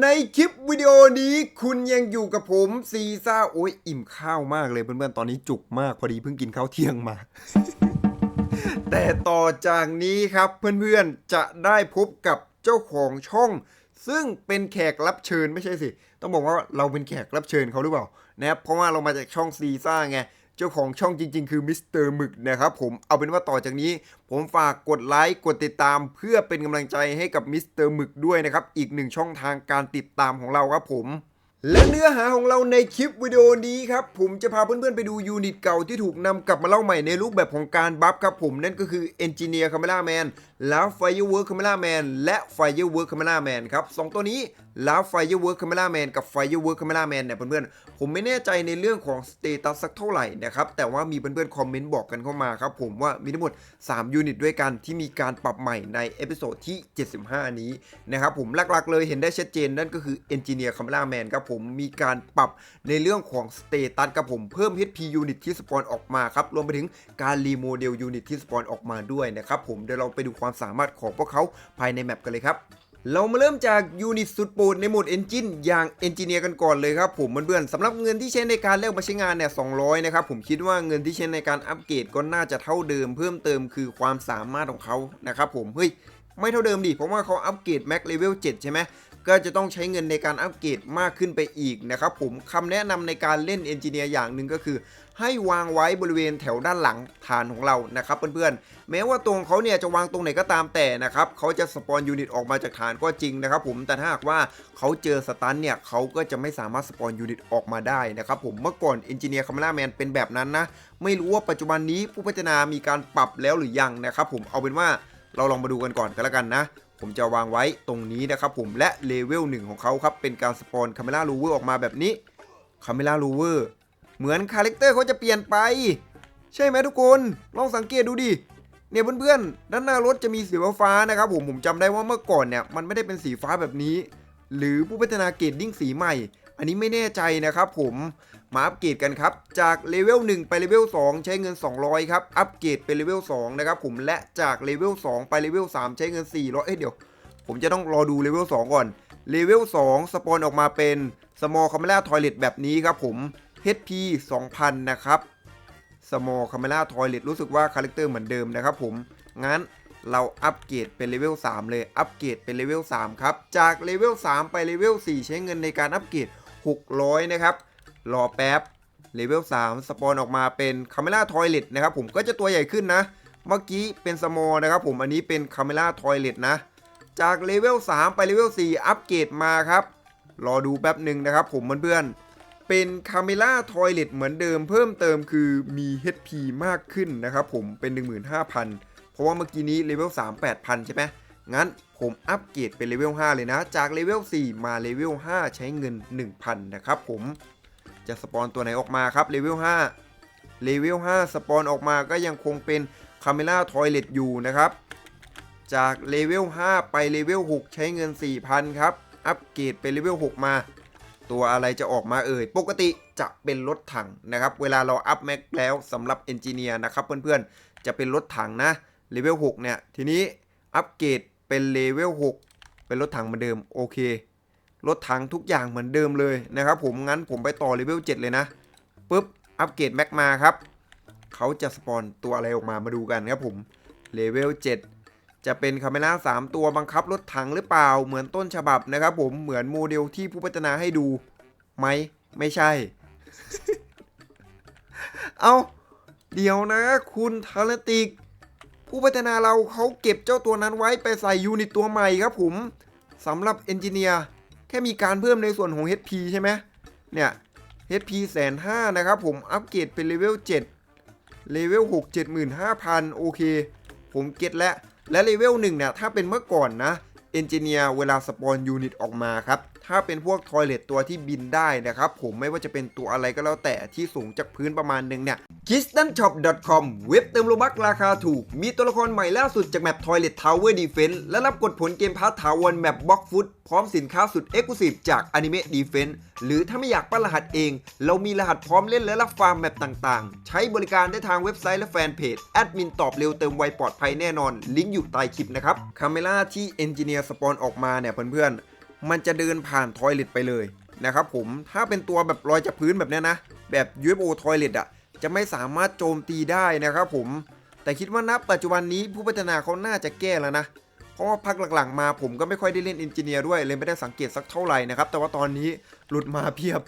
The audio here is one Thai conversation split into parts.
ในคลิปวิดีโอนี้คุณยังอยู่กับผมซีซ่าโอ้ยอิ่มข้าวมากเลยเพื่อนๆ ตอนนี้จุกมากพอดีเพิ่งกินข้าวเที่ยงมา แต่ต่อจากนี้ครับเพื่อนๆ จะได้พบกับเจ้าของช่อง ซึ่งเป็นแขกรับเชิญไม่ใช่สิ ต้องบอกว่าเราเป็นแขกรับเชิญเขาหรือเปล่านะครับเพราะว่าเรามาจากช่องซีซ่าไง เจ้าของช่องจริง ๆ คือมิสเตอร์หมึกนะครับผมเอาเป็นว่าต่อจากนี้ ผมฝากกดไลค์กดติดตาม เพื่อเป็นกำลังใจให้กับมิสเตอร์หมึกด้วยนะครับอีกหนึ่งช่องทางการติดตามของเราครับผมและเนื้อหาของเราในคลิปวิดีโอนี้ครับผมจะพาเพื่อนๆไปดูยูนิตเก่าที่ถูกนำกลับมาเล่าใหม่ในรูปแบบของการบัฟครับผมนั่นก็คือ Engineer Camera Man แล้ว Firework Camera Man และ Firework Camera Man ครับสองตัวนี้แล้ว Firework Camera Man กับ Firework Camera Man เนี่ยเพื่อนๆ ผมไม่แน่ใจในเรื่องของสเตตัสสักเท่าไหร่นะครับ แต่ว่ามีเพื่อนๆ คอมเมนต์บอกกันเข้ามาครับผมว่ามีทั้งหมด 3 ยูนิตด้วยกันที่มีการปรับใหม่ในเอพิโซดที่ 75 นี้นะครับผมหลักๆ เลยเห็นได้ชัดเจนนั่นก็คือ Engineer Camera Man ครับผมมีการปรับในเรื่องของสเตตัสครับผมเพิ่ม HP ยูนิตที่สปอนออกมาครับรวมไปถึงการรีโมเดลยูนิตที่สปอนออกมาด้วยนะครับผมเดี๋ยวเราไปดูความสามารถของพวกเขาภายในแมปกันเลยครับ เรามาเริ่มจากยูนิตสุดโปรดในโหมด Engine อย่าง Engineer กันก่อนเลยครับผมเพื่อนๆสำหรับเงินที่ใช้ในการเลือกมาใช้งานเนี่ย200 นะครับผมคิดว่าเงินที่ใช้ในการอัปเกรดก็น่าจะเท่าเดิม เพิ่มเติมคือความสามารถของเขานะครับผมเฮ้ยไม่เท่าเดิมดิเพราะว่าเขาอัปเกรดแม็กเลเวล7ใช่ไหม ก็จะต้องใช้เงินในการอัปเกรดมากขึ้นไปอีกนะครับผมคำแนะนำในการเล่น Engineer อย่างหนึ่งก็คือ ให้วางไว้บริเวณแถวด้านหลังฐานของเรานะครับเพื่อนๆ แม้ว่าตรงเขาเนี่ยจะวางตรงไหนก็ตามแต่นะครับเขาจะสปอนยูนิตออกมาจากฐานก็จริงนะครับผมแต่ถ้าหากว่าเขาเจอสตันเนี่ยเขาก็จะไม่สามารถสปอนยูนิตออกมาได้นะครับผมเมื่อก่อน Engineer Camera Man เป็นแบบนั้นนะไม่รู้ว่าปัจจุบันนี้ผู้พัฒนามีการปรับแล้วหรือยังนะครับผมเอาเป็นว่าเราลองมาดูกันก่อนกันแล้วกันนะ ผมจะวางไว้ตรงนี้นะครับผมและเลเวลหนึ่งของเขาครับเป็นการสปอนคาเมล่าลูเวอร์ออกมาแบบนี้คาเมล่าลูเวอร์เหมือนคาแรคเตอร์เขาจะเปลี่ยนไป ใช่ไหมทุกคน ลองสังเกตดูดิเนี่ยเพื่อนๆ ด้านหน้ารถจะมีสีฟ้านะครับผมผมจำได้ว่าเมื่อก่อนเนี่ยมันไม่ได้เป็นสีฟ้าแบบนี้ หรือผู้พัฒนาเกรดดิ้งสีใหม่ อันนี้ไม่แน่ใจนะครับผม มาอัปเกรดกันครับ จากเลเวล1ไปเลเวล2 ใช้เงิน 200 ครับ อัปเกรดเป็นเลเวล2นะครับผมและจากเลเวล2ไปเลเวล3 ใช้เงิน 400 เอ้ยเดี๋ยว ผมจะต้องรอดูเลเวล2ก่อนเลเวล2สปอนออกมาเป็น small camera toilet แบบนี้ครับผม HP 2000 นะครับ small camera toilet รู้สึกว่าคาแรคเตอร์เหมือนเดิมนะครับผมงั้นเราอัปเกรดเป็นเลเวล3เลย อัปเกรดเป็นเลเวล3ครับ จากเลเวล3ไปเลเวล4ใช้เงินในการอัปเกรด600 นะครับ รอแป๊บเลเวล3สปอนออกมาเป็นคาเมล่าทอยเลตนะครับผมก็จะตัวใหญ่ขึ้นนะ เมื่อกี้เป็นสมอนะครับผมอันนี้เป็นคาเมล่าทอยเลตนะ จากเลเวล3ไปเลเวล4อัปเกรดมาครับ รอดูแป๊บหนึ่งนะครับผมเพื่อนๆเป็นคาเมล่าทอยเลตเหมือนเดิมเพิ่มเติมคือมี HP มากขึ้นนะครับผมเป็น 15,000 เพราะว่าเมื่อกี้นี้เลเวล3 8,000 ใช่ไหมงั้นผมอัปเกรดเป็นเลเวล5เลยนะ จากเลเวล4มาเลเวล5ใช้เงิน 1,000 นะครับผม จะสปอนตัวไหนออกมาครับเลเวล5เลเวล5สปอนออกมาก็ยังคงเป็นคาเมล่าทอยเลตอยู่นะครับ จากเลเวล5ไปเลเวล6ใช้เงิน 4,000 ครับ อัปเกรดเป็นเลเวล6มา ตัวอะไรจะออกมาเอ่ย ปกติจะเป็นรถถังนะครับ เวลาเราอัพแม็กแล้วสำหรับเอนจิเนียร์นะครับเพื่อนๆ จะเป็นรถถังนะเลเวล6เนี่ย ทีนี้อัปเกรดเป็นเลเวล6เป็นรถถังเหมือนเดิมโอเค รถถังทุกอย่างเหมือนเดิมเลยนะครับผมงั้นผมไปต่อเลเวล7เลยนะปุ๊บอัปเกรดแม็กมาครับเขาจะสปอนตัวอะไรออกมามาดูกันครับผมเลเวล7จะเป็นคาเมล่า3 ตัวบังคับรถถังหรือเปล่าเหมือนต้นฉบับนะครับผมเหมือนโมเดลที่ผู้พัฒนาให้ดูไหมไม่ใช่ เอาเดี๋ยวนะ คุณทาร์ติก ผู้พัฒนาเราเขาเก็บเจ้าตัวนั้นไว้ไปใส่ยูนิตตัวใหม่ครับผมสำหรับเอนจิเนียร์ ค่มีการเพิ่มในส่วนของ HP ใช่ไหมเนี่ย HP แสนห้านะครับผมอัปเกรดเป็นเลเวล7เลเวล6 75,000 โอเค ผมเก็ตแล้ว และเลเวล1เนี่ยถ้าเป็นเมื่อก่อนนะเอนจิเนียร์เวลาสปอนยูนิตออกมาครับ ถ้าเป็นพวกทอยเลตตัวที่บินได้นะครับผมไม่ว่าจะเป็นตัวอะไรก็แล้วแต่ที่สูงจากพื้นประมาณหนึงเนี่ย k i s t a n s h o p c o m เว็บเติมโลบักราคาถูก มีตัวละครใหม่ล่าสุดจากแมป Toilet Tower Defense และรับกดผลเกมพาร์ทาวรแมปบล็อกฟุตพร้อมสินค้าสุด Exclusive จาก Anime Defense หรือถ้าไม่อยากปั้นรหัสเอง เรามีรหัสพร้อมเล่นและรับฟาร์มแมปต่างๆ ใช้บริการได้ทางเว็บไซต์และแฟนเพจ แอดมินตอบเร็วเติมไวปลอดภัยแน่นอน ลิงก์อยู่ใต้คลิปนะครับคาเมล่าที่เอนจิเนียร์สปอนออกมาเนี่ยเพื่อนๆ มันจะเดินผ่านทอยเลทไปเลยนะครับผมถ้าเป็นตัวแบบลอยจากพื้นแบบเนี้ยนะ แบบ UFO ทอยเลทอะจะไม่สามารถโจมตีได้นะครับผม แต่คิดว่าณปัจจุบันนี้ผู้พัฒนาเขาน่าจะแก้แล้วนะ เพราะว่าพักหลังๆมาผมก็ไม่ค่อยได้เล่นเอนจิเนียร์ด้วยเลยไม่ได้สังเกตสักเท่าไหร่นะครับ แต่ว่าตอนนี้หลุดมาเพียบ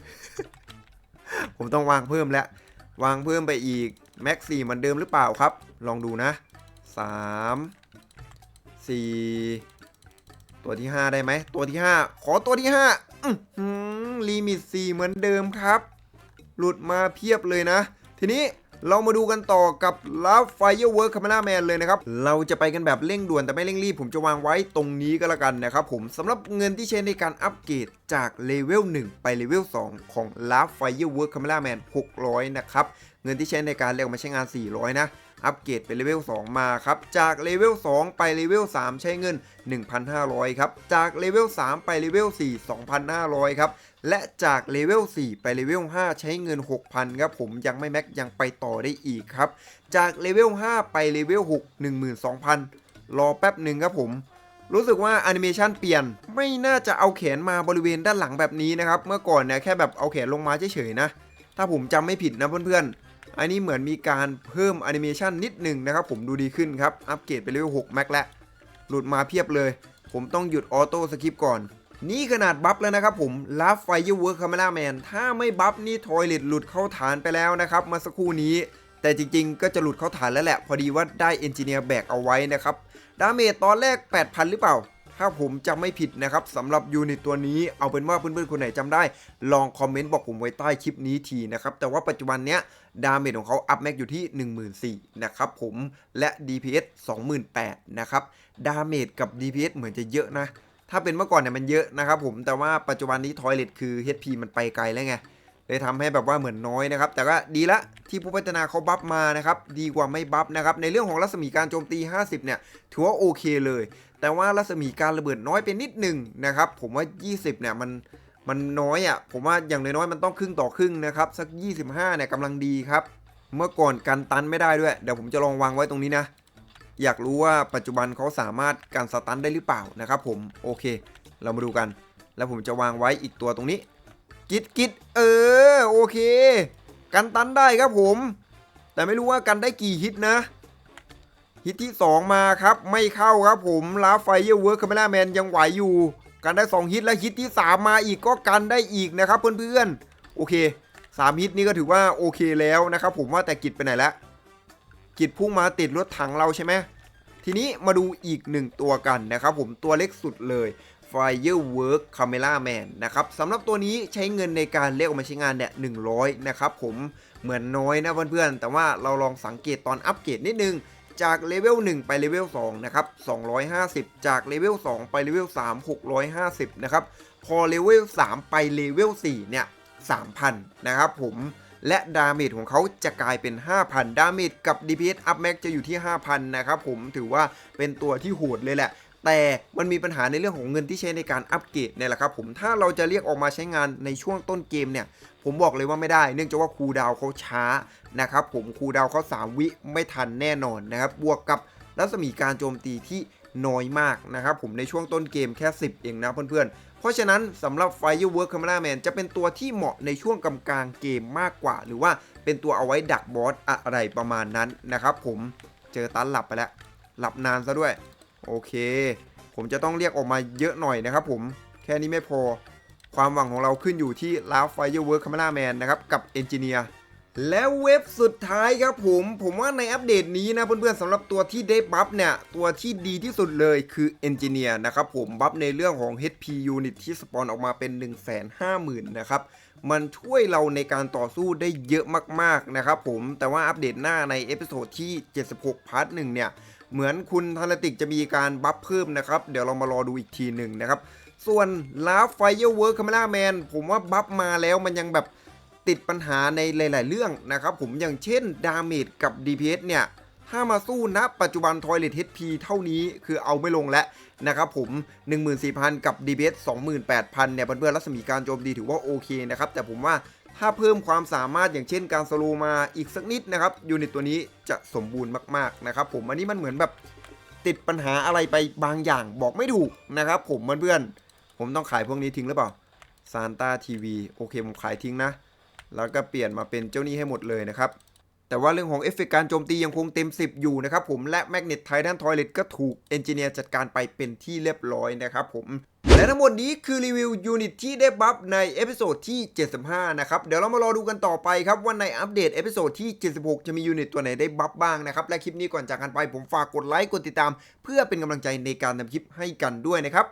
ผมต้องวางเพิ่มแล้ว วางเพิ่มไปอีกแม็กซี่เหมือนเดิมหรือเปล่าครับ ลองดูนะ 3 4 ตัวที่ 5 ได้ไหม ตัวที่ 5 ขอตัวที่5อื้อลิมิต4เหมือนเดิมครับ หลุดมาเพียบเลยนะ ทีนี้เรามาดูกันต่อกับลาไฟเอร์เวิร์คคา m ม r a แมนเลยนะครับ เราจะไปกันแบบเร่งด่วนแต่ไม่เร่งรีบ ผมจะวางไว้ตรงนี้ก็แล้วกันนะครับผมสำหรับเงินที่ใช้ในการอัปเกรดจากเลเวล1 ไปเลเวล2 ของลาไฟเอร์เวิร์คคา m ม r a แมน600 นะครับ เงินที่ใช้ในการเรียกมาใช้งาน 400 นะ อัปเกรดเป็นเลเวล2มาครับ จากเลเวล2ไปเลเวล3ใช้เงิน 1,500 ครับ จากเลเวล3ไปเลเวล4 2,500 ครับ และจากเลเวล4ไปเลเวล5ใช้เงิน 6,000 ครับ ผมยังไม่แม็กยังไปต่อได้อีกครับ จากเลเวล5ไปเลเวล6 12,000 รอแป๊บหนึ่งครับผมรู้สึกว่าแอนิเมชันเปลี่ยนไม่น่าจะเอาแขนมาบริเวณด้านหลังแบบนี้นะครับ เมื่อก่อนเนี่ยแค่แบบเอาแขนลงมาเฉยๆนะ ถ้าผมจำไม่ผิดนะเพื่อนๆ อันนี้เหมือนมีการเพิ่มแอนิเมชันนิดหนึ่งนะครับผมดูดีขึ้นครับ อัปเกรดไปเลเวล6แม็กแล้วหลุดมาเพียบเลย ผมต้องหยุดออโต้สคริปก่อน นี่ขนาดบัฟแล้วนะครับผมลับไฟเยอร์เวิร์คคาเมล่าแมนถ้าไม่บัฟนี่ทอยเลตหลุดเข้าฐานไปแล้วนะครับมื่อสักครู่นี้ แต่จริงๆ ก็จะหลุดเข้าฐานแล้วแหละ พอดีว่าได้เอนจิเนียร์แบกเอาไว้นะครับดาเมจตอนแรก 8,000 หรือเปล่า ถ้าผมจำไม่ผิดนะครับสำหรับยูนิตตัวนี้เอาเป็นว่าเพื่อนๆคนไหนจำได้ ลองคอมเมนต์บอกผมไว้ใต้คลิปนี้ทีนะครับ แต่ว่าปัจจุบันเนี้ยดาเมจของเขาอัพแม็กอยู่ที่ 14,000นะครับผมและ DPS 28,000นะครับดาเมจกับ DPS เหมือนจะเยอะนะ ถ้าเป็นเมื่อก่อนเนี่ยมันเยอะนะครับผมแต่ว่าปัจจุบันนี้ทอยเลตคือ HP มันไปไกลแล้วไงเลยทำให้แบบว่าเหมือนน้อยนะครับ แต่ก็ดีละที่ผู้พัฒนาเขาบัฟมานะครับ ดีกว่าไม่บัฟนะครับ ในเรื่องของรัศมีการโจมตี 50 เนี่ย ถือว่าโอเคเลย แต่ว่ารัศมีการระเบิดน้อยไปนิดหนึ่งนะครับ ผมว่า 20 เนี่ยมันมันน้อยอะ่ะ ผมว่าอย่างน้อยๆมันต้องครึ่งต่อครึ่งนะครับ สัก 25 เนี่ยกำลังดีครับ เมื่อก่อนกันตันไม่ได้ด้วย เดี๋ยวผมจะลองวางไว้ตรงนี้นะ อยากรู้ว่าปัจจุบันเขาสามารถการสตันได้หรือเปล่านะครับ ผมโอเค เรามาดูกัน แล้วผมจะวางไว้อีกตัวตรงนี้ กิดกิดเออโอเค กันตันได้ครับผม แต่ไม่รู้ว่ากันได้กี่ฮิตนะ ฮิตที่ 2 มาครับ ไม่เข้าครับผมลาไฟเยอร์เวิร์คคาเมล่าแมนยังไหวอยู่ กันได้ 2 ฮิตและฮิตที่ 3 มาอีกก็กันได้อีกนะครับเพื่อนๆ โอเค 3 ฮิตนี้ก็ถือว่าโอเคแล้วนะครับผมว่าแต่กิดไปไหนแล้วกิดพุ่งมาติดรถถังเราใช่ไหมทีนี้มาดูอีกหนึ่งตัวกันนะครับผมตัวเล็กสุดเลย Firework Camera Man นะครับสำหรับตัวนี้ใช้เงินในการเรียกออกมาใช้งานเนี่ย100 นะครับผมเหมือนน้อยนะเพื่อนๆ แต่ว่าเราลองสังเกตตอนอัปเกรดนิดนึง จากเลเวล1ไปเลเวล2นะครับ250 จากเลเวล2ไปเลเวล3 650นะครับพอเลเวล3ไปเลเวล4เนี่ย3,000นะครับผมและดาเมจของเขาจะกลายเป็น 5,000 ดาเมจกับ DPS up max จะอยู่ที่ 5,000 นะครับผมถือว่าเป็นตัวที่โหดเลยแหละ แต่มันมีปัญหาในเรื่องของเงินที่ใช้ในการอัปเกรดเนี่ยแหละครับผมถ้าเราจะเรียกออกมาใช้งานในช่วงต้นเกมเนี่ยผมบอกเลยว่าไม่ได้ เนื่องจากว่าคูดาวเขาช้านะครับผมคูดาวเขา3วิไม่ทันแน่นอนนะครับบวกกับรัศมีการโจมตีที่น้อยมากนะครับผมในช่วงต้นเกมแค่ 10 เองนะเพื่อนๆ เพราะฉะนั้นสำหรับ Firework Camera Man จะเป็นตัวที่เหมาะในช่วงกำกลางเกมมากกว่า หรือว่าเป็นตัวเอาไว้ดักบอสอะไรประมาณนั้นนะครับผมเจอตันหลับไปแล้ว หลับนานซะด้วย โอเค ผมจะต้องเรียกออกมาเยอะหน่อยนะครับผมแค่นี้ไม่พอ ความหวังของเราขึ้นอยู่ที่ลาฟ Firework Camera Man นะครับ กับ Engineer แล้วเว็บสุดท้ายครับผม ผมว่าในอัปเดตนี้นะเพื่อนๆสำหรับตัวที่ได้บัฟเนี่ย ตัวที่ดีที่สุดเลยคือ Engineer นะครับผมบัฟในเรื่องของ HP Unit ที่สปอนออกมาเป็น 150,000 นะครับ มันช่วยเราในการต่อสู้ได้เยอะมากๆนะครับผมแต่ว่าอัปเดตหน้าในเอพิโซดที่ 76 พาร์ทหนึ่งเนี่ย เหมือนคุณทาราติกจะมีการบัฟเพิ่มนะครับ เดี๋ยวเรามารอดูอีกทีหนึ่งนะครับ ส่วนลาฟไฟเ r อร์เวิร์คคาเมล่าแมนผมว่าบัฟมาแล้วมันยังแบบติดปัญหาในหลาย ๆ เรื่องนะครับผมอย่างเช่นดาเมจกับ DPS เนี่ยถ้ามาสู้ณปัจจุบันทอยเลท HP เท่านี้คือเอาไม่ลงแล้วนะครับผม 14,000 กับ DPS 28,000 เนี่ยเพื่อนๆรัศมีการโจมตีถือว่าโอเคนะครับ แต่ผมว่า ถ้าเพิ่มความสามารถอย่างเช่นการสโลว์มาอีกสักนิดนะครับยูนิตตัวนี้จะสมบูรณ์มากๆนะครับผมอันนี้มันเหมือนแบบติดปัญหาอะไรไปบางอย่างบอกไม่ถูกนะครับผมเพื่อนๆผมต้องขายพวกนี้ทิ้งหรือเปล่าซานตาทีวีโอเคผมขายทิ้งนะ แล้วก็เปลี่ยนมาเป็นเจ้านี้ให้หมดเลยนะครับ แต่ว่าเรื่องของเอฟเฟกต์การโจมตียังคงเต็ม 10 อยู่นะครับผมและแมกเนตไททันทอยเลตก็ถูกเอนจิเนียร์จัดการไปเป็นที่เรียบร้อยนะครับผมและทั้งหมดนี้คือรีวิวยูนิตที่ได้บัฟในเอพิโซดที่ 75 นะครับ เดี๋ยวเรามารอดูกันต่อไปครับว่าในอัปเดตเอพิโซดที่ 76 จะมียูนิตตัวไหนได้บัฟบ้างนะครับ และคลิปนี้ก่อนจากกันไปผมฝากกดไลค์กดติดตาม เพื่อเป็นกำลังใจในการทำคลิปให้กันด้วยนะครับ